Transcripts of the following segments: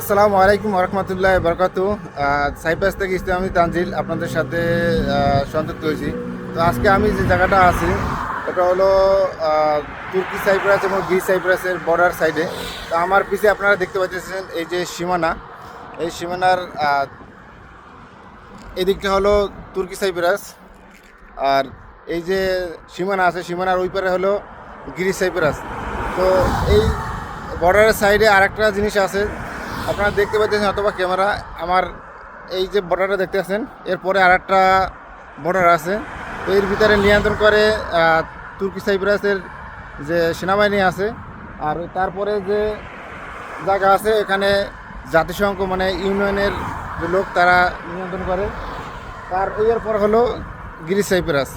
আসসালামু আলাইকুম রহমতুল্লাহ বরকাত সাইপাস থেকে ইসলামী তানজিল আপনাদের সাথে সংযুক্ত হয়েছি। তো আজকে আমি যে জায়গাটা আছি, ওটা হলো তুর্কি সাইপ্রাস এবং গ্রিস সাইপ্রাসের বর্ডার সাইডে তো আমার পিছে আপনারা দেখতে পাচ্ছেন এই যে সীমানা। এই সীমানার এদিকটা হলো তুর্কি সাইপ্রাস। আর এই যে সীমানা আছে, সীমানার ওই পারে হলো গ্রিস সাইপ্রাস। তো এই বর্ডারের সাইডে আরেকটা জিনিস আছে আপনারা দেখতে পাচ্ছেন অথবা ক্যামেরা, আমার এই যে বর্ডারটা দেখতে পাচ্ছেন, এরপরে আরেকটা বর্ডার আছে। তো এর ভিতরে নিয়ন্ত্রণ করে তুর্কি সাইপ্রাসের যে সেনাবাহিনী আছে, আর তারপরে যে জায়গা আছে, এখানে জাতিসংঘ মানে ইউনিয়নের যে লোক, তারা নিয়ন্ত্রণ করে। তার এর পর হলো গিরিশ সাইপ্রাস।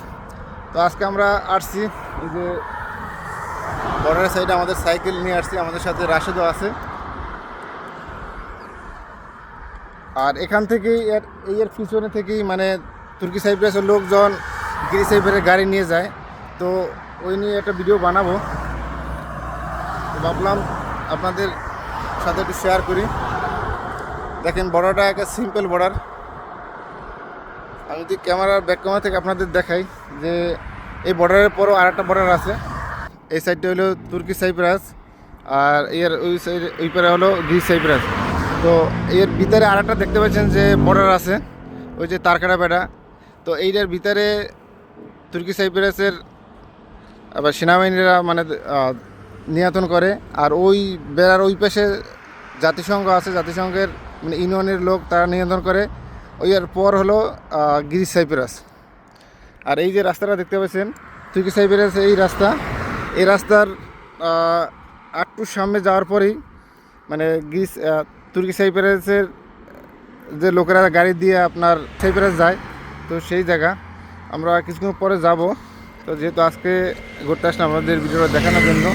তো আজকে আমরা আসছি, এই যে বর্ডারের সাইডে আমাদের সাইকেল নিয়ে আসছি, আমাদের সাথে রাশেদও আছে। আর এখান থেকেই এর এর পিছনে থেকেই মানে তুর্কি সাইপ্রাসের লোকজন গিরি সাইপ্রাসের গাড়ি নিয়ে যায়। তো ওই নিয়ে একটা ভিডিও বানাবো। তো ভাবলাম আপনাদের সাথে একটু শেয়ার করি। দেখেন বর্ডারটা একটা সিম্পল বর্ডার আমি যদি ক্যামেরার ব্যাক ক্যামেরা থেকে আপনাদের দেখাই যে এই বর্ডারের পরও আর একটা বর্ডার আছে। এই সাইডটা হলো তুর্কি সাইপ্রাস আর এর ওই সাইড ওই পারে হলো গ্রিস সাইপ্রাস। তো এর ভিতরে আর একটা দেখতে পাচ্ছেন যে বর্ডার আছে, ওই যে তারকাটা বেড়া তো এইটার ভিতরে তুর্কি সাইপ্রাসের আবার সেনাবাহিনীরা মানে নিয়ন্ত্রণ করে। আর ওই বেড়ার ওই পাশে জাতিসংঘ আছে, জাতিসংঘের মানে ইউনিয়নের লোক তারা নিয়ন্ত্রণ করে। ওই আর পর হলো গিরিশ সাইপ্রাস। আর এই যে রাস্তাটা দেখতে পাচ্ছেন, তুর্কি সাইপ্রাস এই রাস্তা। এই রাস্তার একটু সামনে যাওয়ার পরেই মানে গ্রিস তুর্কি সাইপ্রাসের যে লোকেরা গাড়ি দিয়ে আপনার সাইপ্রাস যায়, তো সেই জায়গা। আমরা কিছুক্ষণ পরে যাব। তো যেহেতু আজকে ঘুরতে আসলাম আমাদের ভিডিওটা দেখানোর জন্য।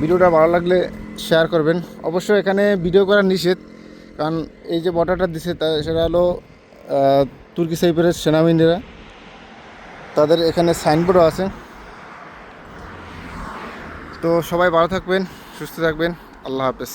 ভিডিওটা ভালো লাগলে শেয়ার করবেন। অবশ্যই এখানে ভিডিও করা নিষেধ, কারণ এই যে বর্ডারটা দিছে, তা সেটা হলো তুর্কি সাইপ্রাস সেনাবাহিনীরা। তাদের এখানে সাইনবোর্ডও আছে। তো সবাই ভালো থাকবেন, সুস্থ থাকবেন। আল্লাহ হাফেজ।